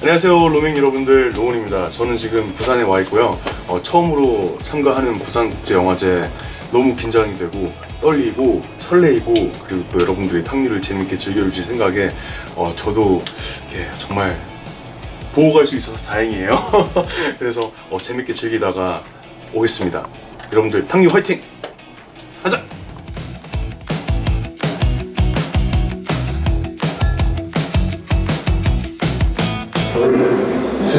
안녕하세요 로밍 여러분들. 로운입니다. 저는 지금 부산에 와 있고요. 어, 처음으로 참가하는 부산국제영화제 너무 긴장이 되고 떨리고 설레이고 그리고 또 여러분들이 탕류를 재밌게 즐겨주실 생각에 어, 저도 이렇게 정말 보고 갈 수 있어서 다행이에요. 그래서 어, 재밌게 즐기다가 오겠습니다. 여러분들 탕류 화이팅! 안녕하세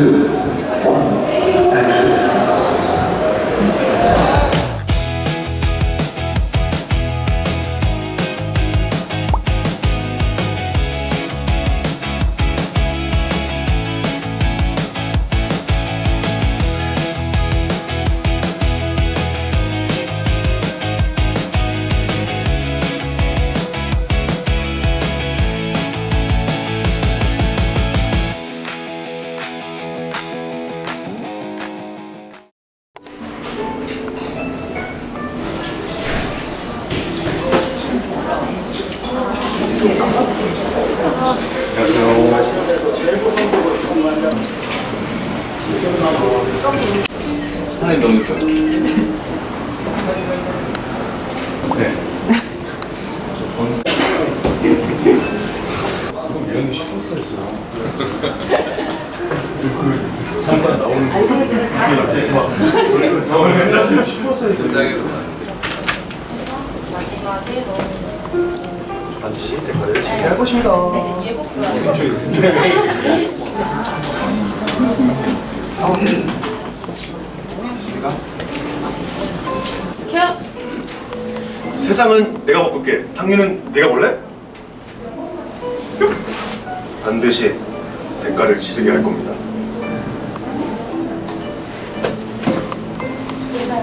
잘 것입니다. 됐습니까? 세상은 내가 바꿀게. 탕류는 내가 볼래? 반드시 대가를 치르게 할 겁니다.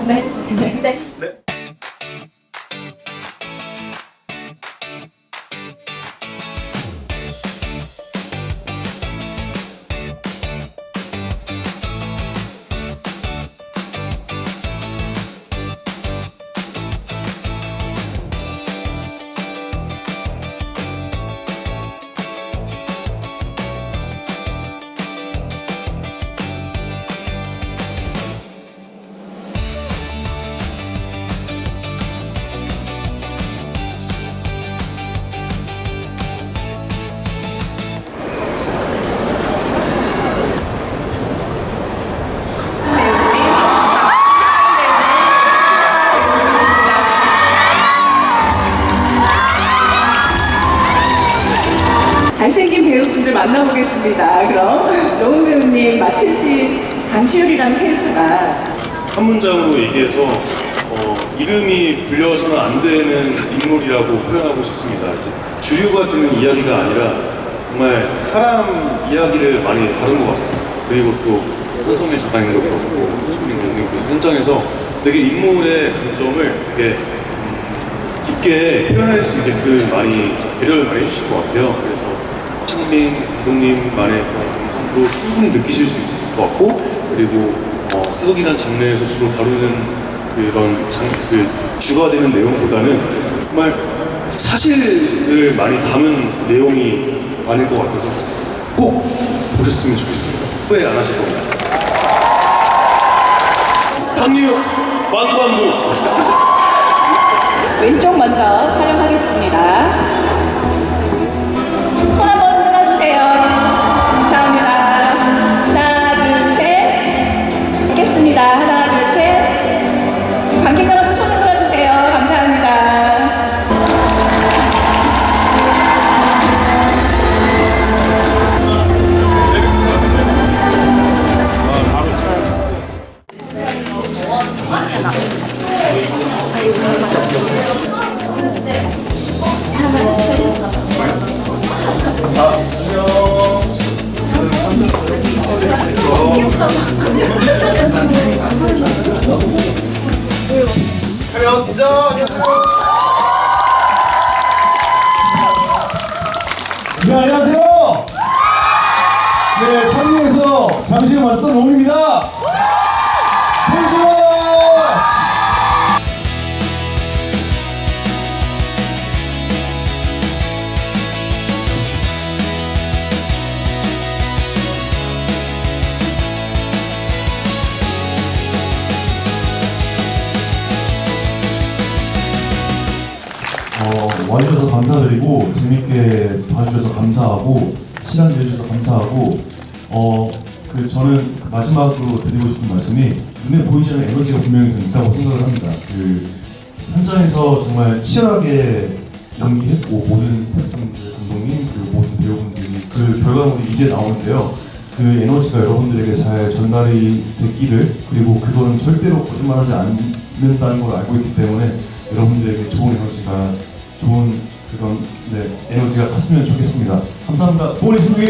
네. 네. 네. 만나보겠습니다. 그럼 로운 배우님 맡으신 강시울이라는 캐릭터가 한 문장으로 얘기해서 어, 이름이 불려서는 안 되는 인물이라고 표현하고 싶습니다. 이제 주류가 되는 이야기가 아니라 정말 사람 이야기를 많이 다룬 것 같습니다. 그리고 또 한성의 작가님도 그렇고 손님 감독님도 현장에서 되게 인물의 감정을 되게 음, 깊게 표현할 수 있게끔 많이 배려를 많이 해주실 것 같아요. 신민 감독님만의 감정도 충분히 느끼실 수 있을 것 같고 그리고 어, 사극이란 장르에서 주로 다루는 그런 장, 그 주가 되는 내용보다는 정말 사실을 많이 담은 내용이 많을 것 같아서 꼭 보셨으면 좋겠습니다. 후회 안 하실 겁니다. 황유 완관부 왼쪽 먼저 촬영하겠습니다. 네, 안녕하세요. 네, 탕류에서 잠시 맡았던 롬입니다. 손수 와주셔서 감사드리고 재밌게 봐주셔서 감사하고 시간 내주셔서 감사하고 어 그 저는 마지막으로 드리고 싶은 말씀이 눈에 보이지 않는 에너지가 분명히 좀 있다고 생각을 합니다. 그 현장에서 정말 치열하게 연기했고 모든 스태프분들, 감독님 그리고 모든 배우분들이 그 결과물이 이제 나오는데요. 그 에너지가 여러분들에게 잘 전달이 됐기를 그리고 그거는 절대로 거짓말하지 않는다는 걸 알고 있기 때문에 여러분들에게 좋은 에너지가 네, 에너지가 갔으면 좋겠습니다. 감사합니다. 보리 신동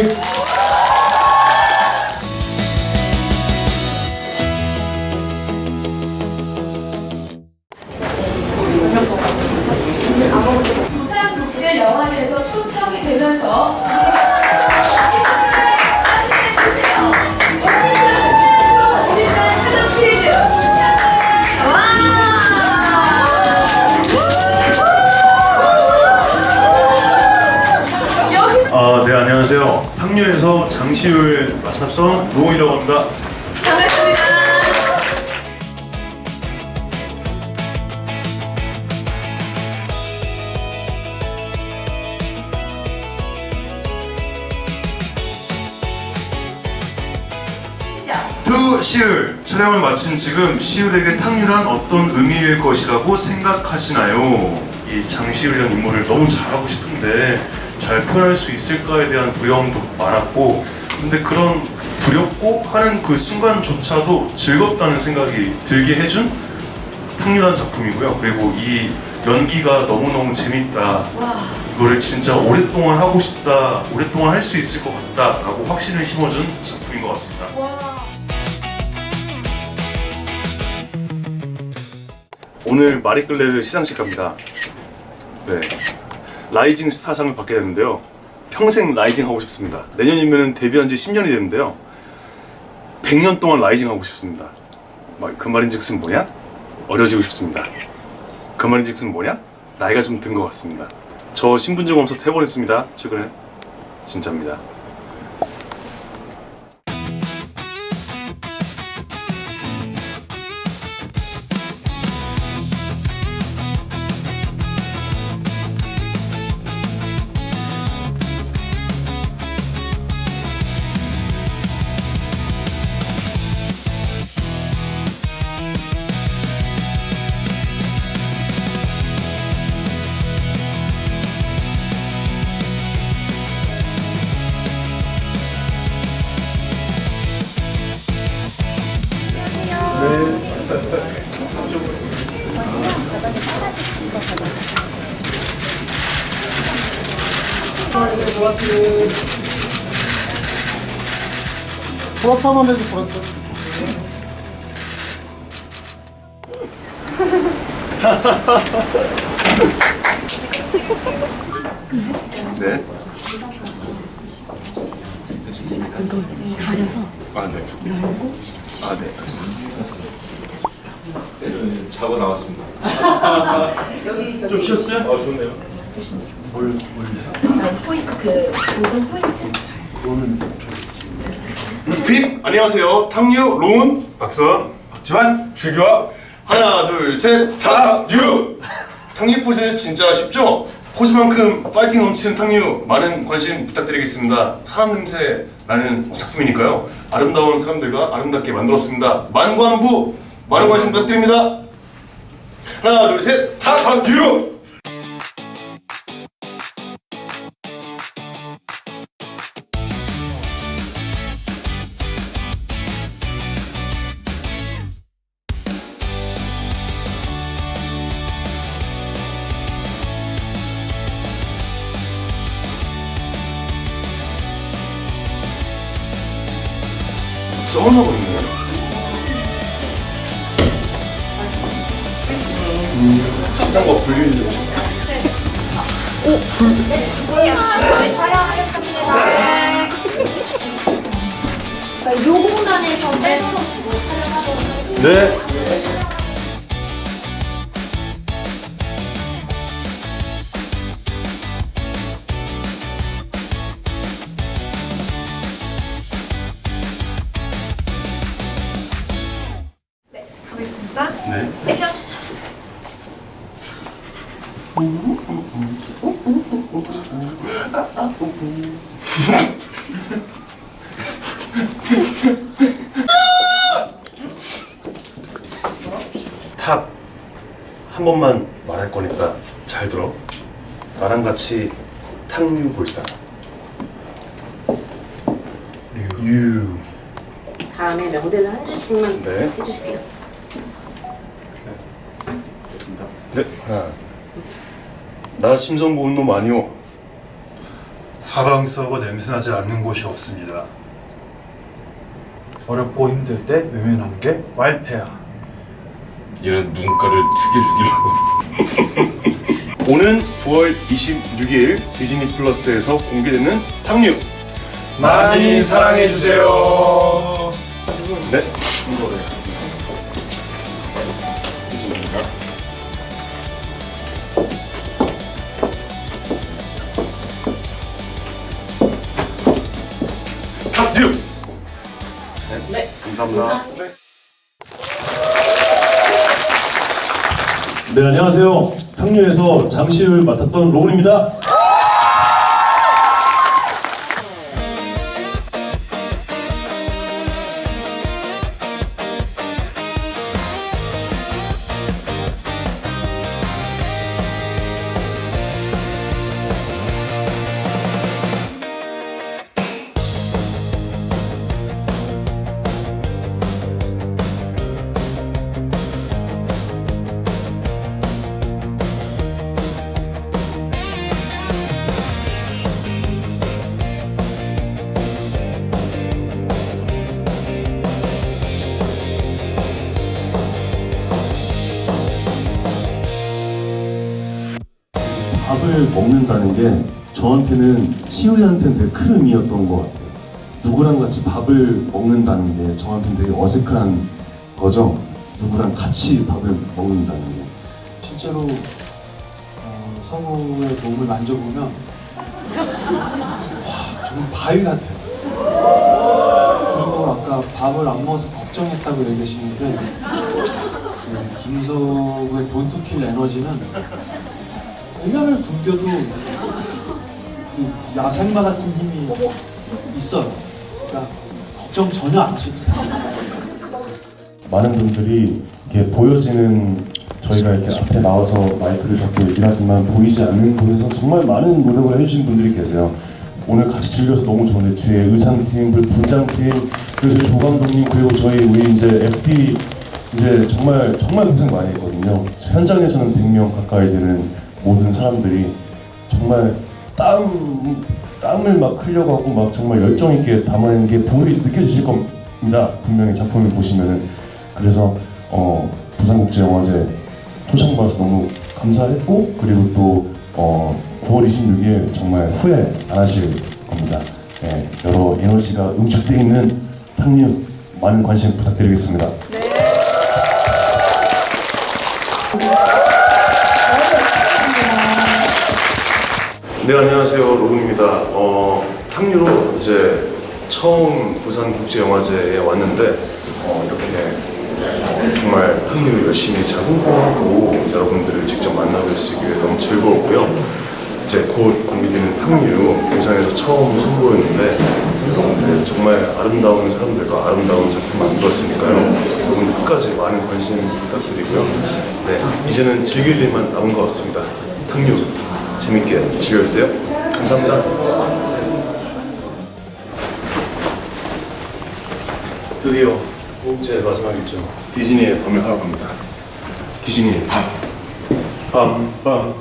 탕류에서 장시율 맡았던 노홍이라고 합니다. 반갑습니다. 시작. 두 시율 촬영을 마친 지금 시율에게 탕류란 어떤 의미일 것이라고 생각하시나요? 이 장시율이라는 인물을 너무 잘하고 싶은데 잘 표현할 수 있을까에 대한 두려움도 많았고 근데 그런 두렵고 하는 그 순간조차도 즐겁다는 생각이 들게 해준 탕류란 작품이고요. 그리고 이 연기가 너무너무 재밌다. 와. 이거를 진짜 오랫동안 하고 싶다, 오랫동안 할 수 있을 것 같다 라고 확신을 심어준 작품인 것 같습니다. 와. 오늘 마리끌레르 시상식 갑니다. 네. 라이징 스타상을 받게 됐는데요. 평생 라이징 하고 싶습니다. 내년이면 데뷔한 지 10년이 됐는데요. 100년 동안 라이징 하고 싶습니다. 막 그 말인 즉슨 뭐냐? 어려지고 싶습니다. 그 말인 즉슨 뭐냐? 나이가 좀 든 것 같습니다. 저 신분증 검사 세번 했습니다. 최근에 진짜입니다. 보라파만 해도 보라파. 네. 아, 네. 아, 네. 자고 나왔습니다. 좀 쉬었어요? 아, 좋네요. 포인트 그 동선 포인트. 빛 안녕하세요. 탕류 로운 박선 박지환 최규화 하나 둘 셋 탕류 탕류 포즈 진짜 쉽죠? 포즈만큼 파이팅 넘치는 탕류 많은 관심 부탁드리겠습니다. 사람 냄새 나는 작품이니까요. 아름다운 사람들과 아름답게 만들었습니다. 만관부 많은 관심 부탁드립니다. 하나 둘 셋 탕류 써나고 있네요. 식상과 분리해 주고 싶어요. 촬영하겠습니다. 요 공간에서 떼서 촬영하도록 네. 하겠습니다. 네. 액션. 오, 탑한 번만 말할 거니까 잘 들어. 나랑 같이 탕류 볼 사람. 유. 다음에 명대사 한 줄씩만 네. 해주세요. 네. 하나. 나 심선 보는 놈 아니오. 사방 썩어 냄새나지 않는 곳이 없습니다. 어렵고 힘들 때 외면하는 게 말패야. 이런 눈가를 튀겨주기로. 오는 9월 26일 디즈니 플러스에서 공개되는 탕류. 많이 사랑해 주세요. 감사합니다. 네 안녕하세요. 탕류에서 장시를 맡았던 로운입니다. 먹는다는 게 저한테는 시우리한테는 되게 큰 의미였던 것 같아요. 누구랑 같이 밥을 먹는다는 게 저한테는 되게 어색한 거죠. 누구랑 같이 밥을 먹는다는 게. 실제로 어, 성우의 몸을 만져보면 와 정말 바위 같아요. 그리고 아까 밥을 안 먹어서 걱정했다고 얘기하시는데 네, 김석우의 본투킬 에너지는 공연을 굶겨도 그 야생마 같은 힘이 있어요. 그러니까 걱정 전혀 안 하셔도 돼요. 많은 분들이 이렇게 보여지는 저희가 이렇게 앞에 나와서 마이크를 잡고 얘기를 하지만 보이지 않는 곳에서 정말 많은 노력을 해주신 분들이 계세요. 오늘 같이 즐겨서 너무 좋은데 뒤에 의상팀, 분장팀, 그래서 조 감독님 그리고 저희 우리 이제 FD 이제 정말 정말 고생 많이 했거든요. 현장에서는 100명 가까이 되는 모든 사람들이 정말 땀 땀을 막 흘려고 하고 막 정말 열정 있게 담아낸 게 보이 느껴지실 겁니다. 분명히 작품을 보시면은 그래서 어, 부산국제영화제 초청 받아서 너무 감사했고 그리고 또 어, 9월 26일 정말 후회 안 하실 겁니다. 네, 여러 에너지가 응축되어 있는 탕류 많은 관심 부탁드리겠습니다. 네 안녕하세요 로운입니다. 어, 탕류로 이제 처음 부산 국제영화제에 왔는데 어, 이렇게 어, 정말 탕류 열심히 잘 홍보하고 여러분들을 직접 만나뵐 수 있게 너무 즐거웠고요. 이제 곧 공개되는 탕류 부산에서 처음 선보였는데 네, 정말 아름다운 사람들과 아름다운 작품 만들었으니까요. 여러분들 끝까지 많은 관심 부탁드리고요. 네 이제는 즐길 일만 남은 것 같습니다. 탕류 재밌게 즐겨주세요. 감사합니다. 드디어 호흡제 마지막 일정 디즈니의 밤을 하러 갑니다. 디즈니의 밤. 밤, 밤,